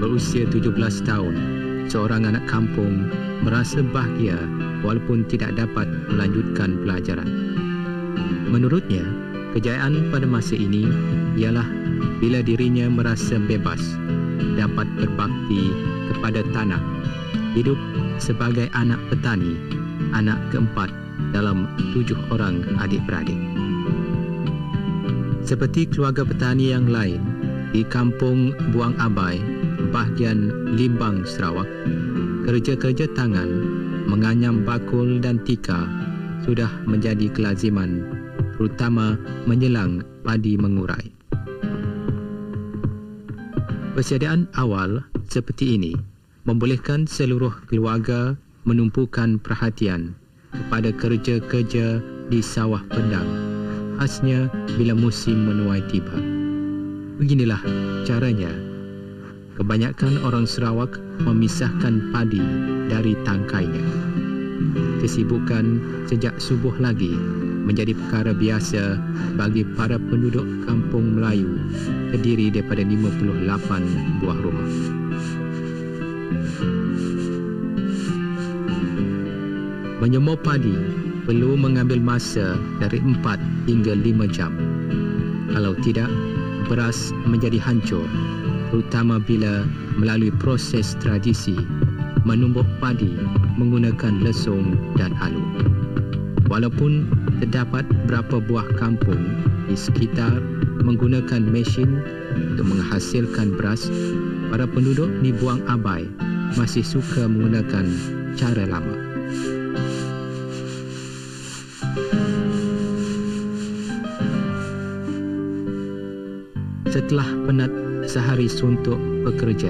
berusia 17 tahun, seorang anak kampung merasa bahagia walaupun tidak dapat melanjutkan pelajaran. Menurutnya, kejayaan pada masa ini ialah bila dirinya merasa bebas, dapat berbakti kepada tanah, hidup sebagai anak petani, anak keempat dalam tujuh orang adik-beradik. Seperti keluarga petani yang lain, di kampung Buang Abai, bahagian Limbang, Sarawak, kerja-kerja tangan, menganyam bakul dan tika sudah menjadi kelaziman, terutama menjelang padi mengurai. Persediaan awal seperti ini membolehkan seluruh keluarga menumpukan perhatian kepada kerja-kerja di sawah pendang, khasnya bila musim menuai tiba. Beginilah caranya. Kebanyakan orang Sarawak memisahkan padi dari tangkainya. Kesibukan sejak subuh lagi menjadi perkara biasa bagi para penduduk kampung Melayu terdiri daripada 58 buah rumah. Menyemur padi perlu mengambil masa dari 4 hingga 5 jam. Kalau tidak, beras menjadi hancur terutama bila melalui proses tradisi menumbuk padi menggunakan lesung dan alu. Walaupun terdapat beberapa buah kampung di sekitar menggunakan mesin untuk menghasilkan beras, para penduduk di Buang Abai masih suka menggunakan cara lama. Setelah penat sehari suntuk bekerja,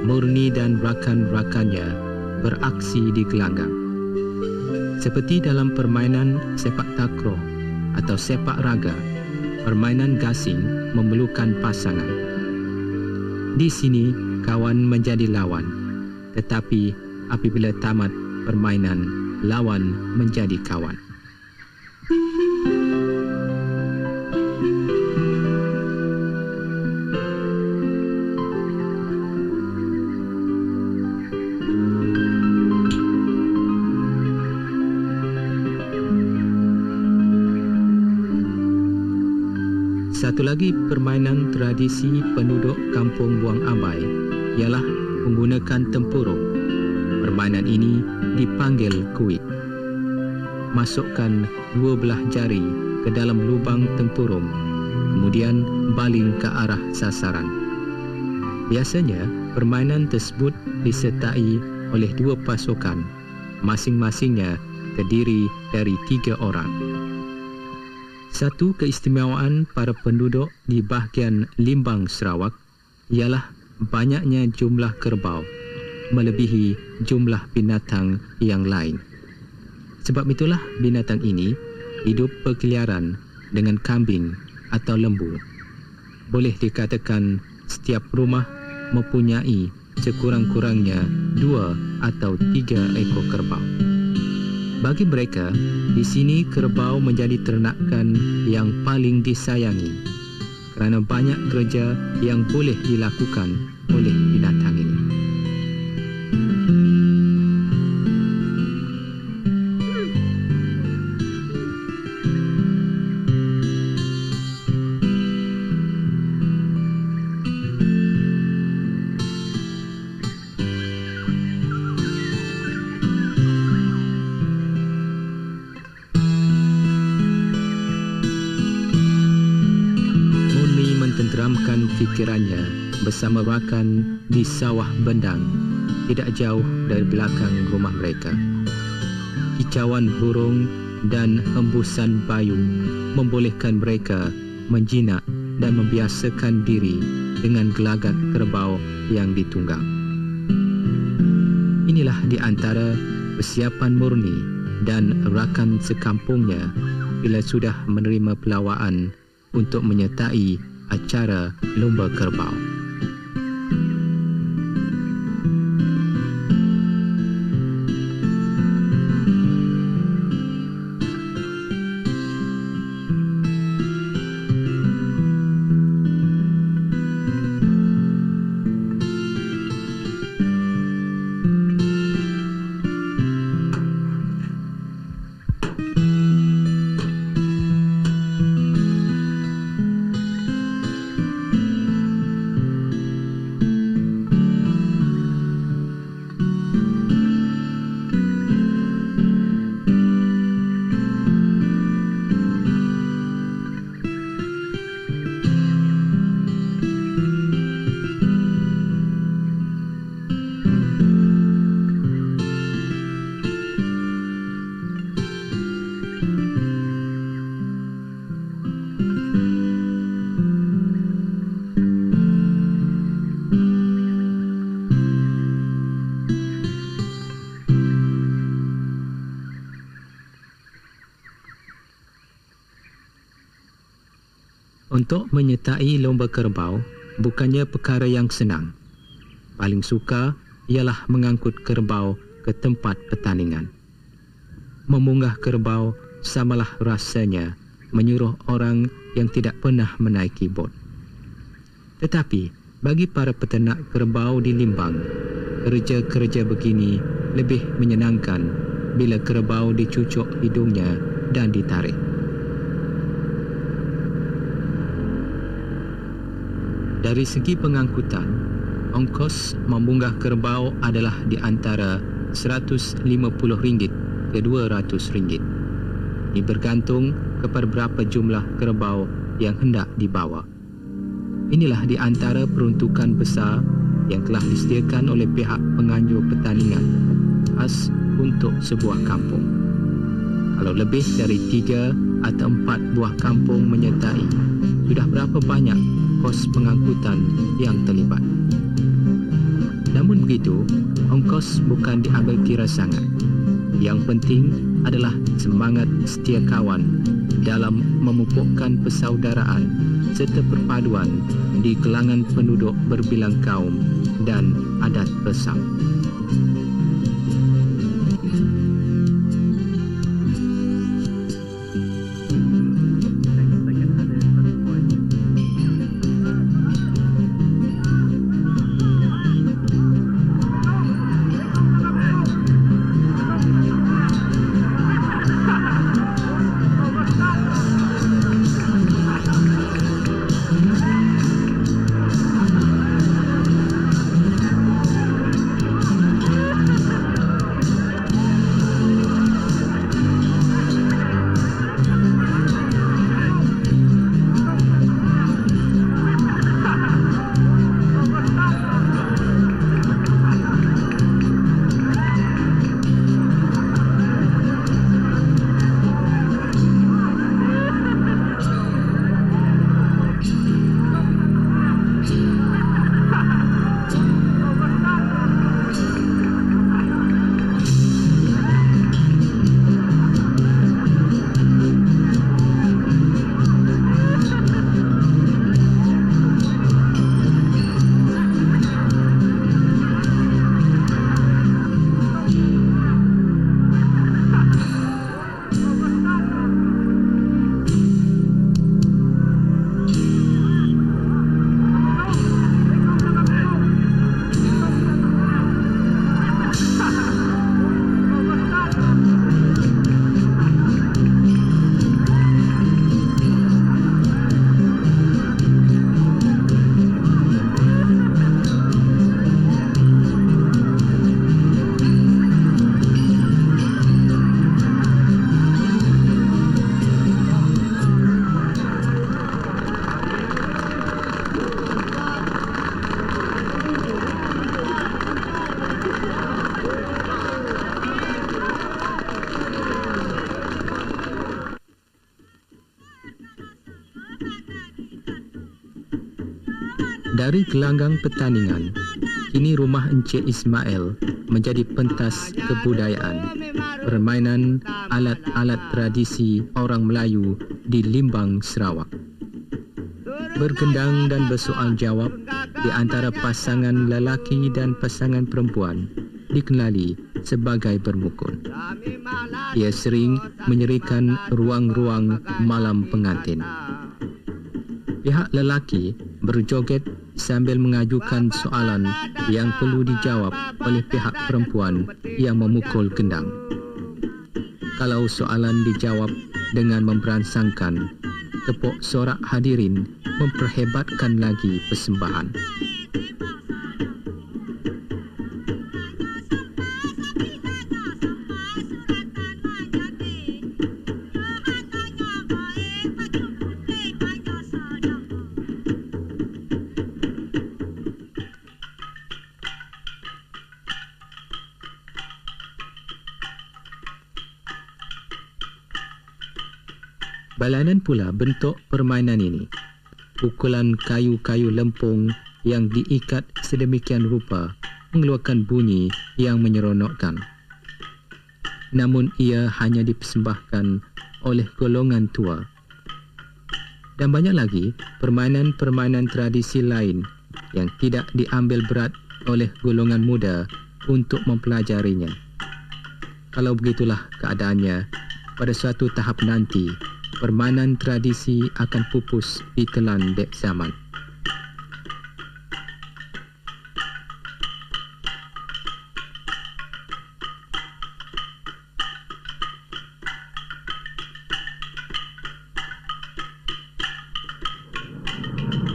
Murni dan rakan-rakannya beraksi di gelanggang. Seperti dalam permainan sepak takraw atau sepak raga, permainan gasing memerlukan pasangan. Di sini, kawan menjadi lawan. Tetapi apabila tamat permainan, lawan menjadi kawan. Satu lagi permainan tradisi penduduk kampung Buang Abai ialah menggunakan tempurung. Permainan ini dipanggil kuit. Masukkan dua belah jari ke dalam lubang tempurung, kemudian baling ke arah sasaran. Biasanya, permainan tersebut disertai oleh dua pasukan, masing-masingnya terdiri dari tiga orang. Satu keistimewaan para penduduk di bahagian Limbang Sarawak ialah banyaknya jumlah kerbau melebihi jumlah binatang yang lain. Sebab itulah binatang ini hidup berkeliaran dengan kambing atau lembu. Boleh dikatakan setiap rumah mempunyai sekurang-kurangnya dua atau tiga ekor kerbau. Bagi mereka, di sini kerbau menjadi ternakan yang paling disayangi kerana banyak kerja yang boleh dilakukan oleh fikirannya bersama rakan di sawah bendang tidak jauh dari belakang rumah mereka. Kicauan burung dan hembusan bayu membolehkan mereka menjinak dan membiasakan diri dengan gelagat kerbau yang ditunggang. Inilah di antara persiapan murni dan rakan sekampungnya bila sudah menerima pelawaan untuk menyertai acara lomba kerbau. Untuk menyertai lomba kerbau bukannya perkara yang senang. Paling suka ialah mengangkut kerbau ke tempat pertandingan. Memunggah kerbau samalah rasanya menyuruh orang yang tidak pernah menaiki bot. Tetapi bagi para peternak kerbau di Limbang, kerja-kerja begini lebih menyenangkan bila kerbau dicucuk hidungnya dan ditarik. Dari segi pengangkutan, ongkos memunggah kerbau adalah di antara RM150 ke RM200. Ini bergantung kepada berapa jumlah kerbau yang hendak dibawa. Inilah di antara peruntukan besar yang telah disediakan oleh pihak penganjur pertandingan khas untuk sebuah kampung. Kalau lebih dari tiga atau empat buah kampung menyertai, sudah berapa banyak ongkos pengangkutan yang terlibat. Namun begitu, ongkos bukan diambil kira sangat. Yang penting adalah semangat setia kawan dalam memupukkan persaudaraan serta perpaduan di kelangan penduduk berbilang kaum dan adat bersama. Dari gelanggang pertandingan, kini rumah Encik Ismail menjadi pentas kebudayaan, permainan alat-alat tradisi orang Melayu di Limbang, Sarawak. Bergendang dan bersoal jawab di antara pasangan lelaki dan pasangan perempuan dikenali sebagai bermukun. Ia sering menyerikan ruang-ruang malam pengantin. Pihak lelaki berjoget sambil mengajukan soalan yang perlu dijawab oleh pihak perempuan yang memukul gendang. Kalau soalan dijawab dengan memberansangkan, tepuk sorak hadirin memperhebatkan lagi persembahan. Balanan pula bentuk permainan ini. Pukulan kayu-kayu lempung yang diikat sedemikian rupa mengeluarkan bunyi yang menyeronokkan. Namun ia hanya dipersembahkan oleh golongan tua. dan banyak lagi permainan-permainan tradisi lain yang tidak diambil berat oleh golongan muda untuk mempelajarinya. Kalau begitulah keadaannya, pada suatu tahap nanti, permainan tradisi akan pupus di telan dek zaman.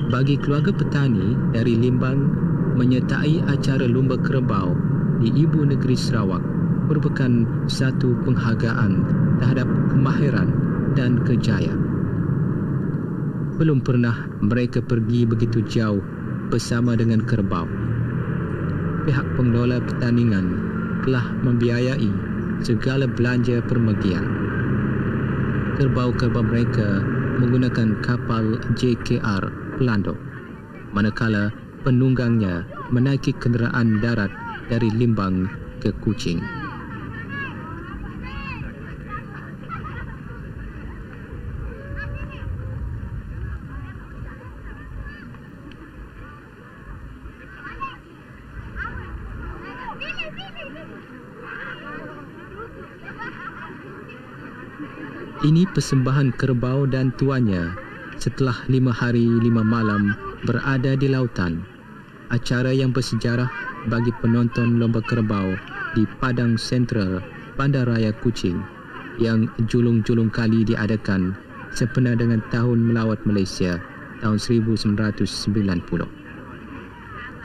bagi keluarga petani dari Limbang menyertai acara lumba kerbau di ibu negeri Sarawak merupakan satu penghargaan terhadap kemahiran dan kejayaan. Belum pernah mereka pergi begitu jauh bersama dengan kerbau. Pihak pengelola pertandingan telah membiayai segala belanja permegian. Kerbau-kerbau mereka menggunakan kapal JKR Pelando, manakala penunggangnya menaiki kenderaan darat dari Limbang ke Kuching. Ini persembahan kerbau dan tuannya setelah lima hari lima malam berada di lautan. Acara yang bersejarah bagi penonton lomba kerbau di Padang Sentral, Bandaraya Kuching yang julung-julung kali diadakan sempena dengan tahun melawat Malaysia tahun 1990.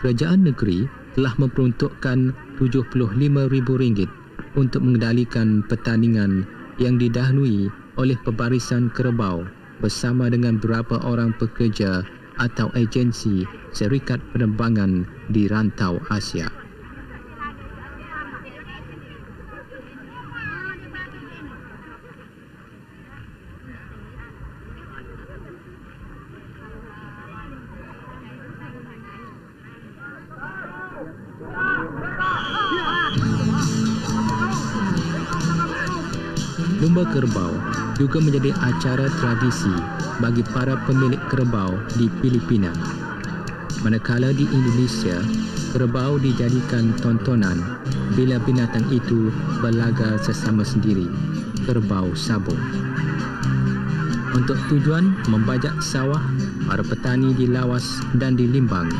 Kerajaan negeri telah memperuntukkan RM75,000 untuk mengendalikan pertandingan yang didahului oleh pebarisan kerbau bersama dengan beberapa orang pekerja atau agensi syarikat penerbangan di rantau Asia. Lumba kerbau juga menjadi acara tradisi bagi para pemilik kerbau di Filipina. Manakala di Indonesia, kerbau dijadikan tontonan bila binatang itu berlaga sesama sendiri, kerbau sabung. Untuk tujuan membajak sawah, para petani di Lawas dan di Limbang,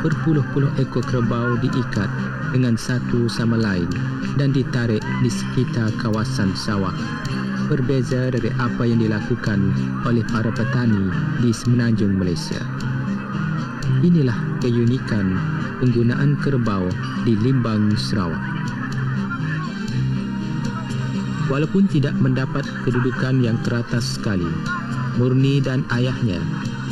berpuluh-puluh ekor kerbau diikat dengan satu sama lain dan ditarik di sekitar kawasan sawah berbeza dari apa yang dilakukan oleh para petani di semenanjung Malaysia. Inilah keunikan penggunaan kerbau di Limbang, Sarawak. Walaupun tidak mendapat kedudukan yang teratas sekali, Murni dan ayahnya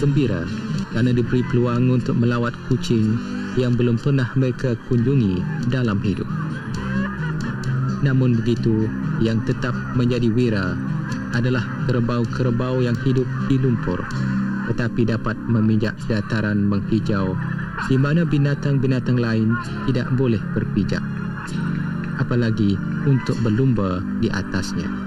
gembira kerana diberi peluang untuk melawat kucing yang belum pernah mereka kunjungi dalam hidup. Namun begitu, yang tetap menjadi wira adalah kerbau-kerbau yang hidup di lumpur tetapi dapat meminjak dataran menghijau di mana binatang-binatang lain tidak boleh berpijak apalagi untuk berlumba di atasnya.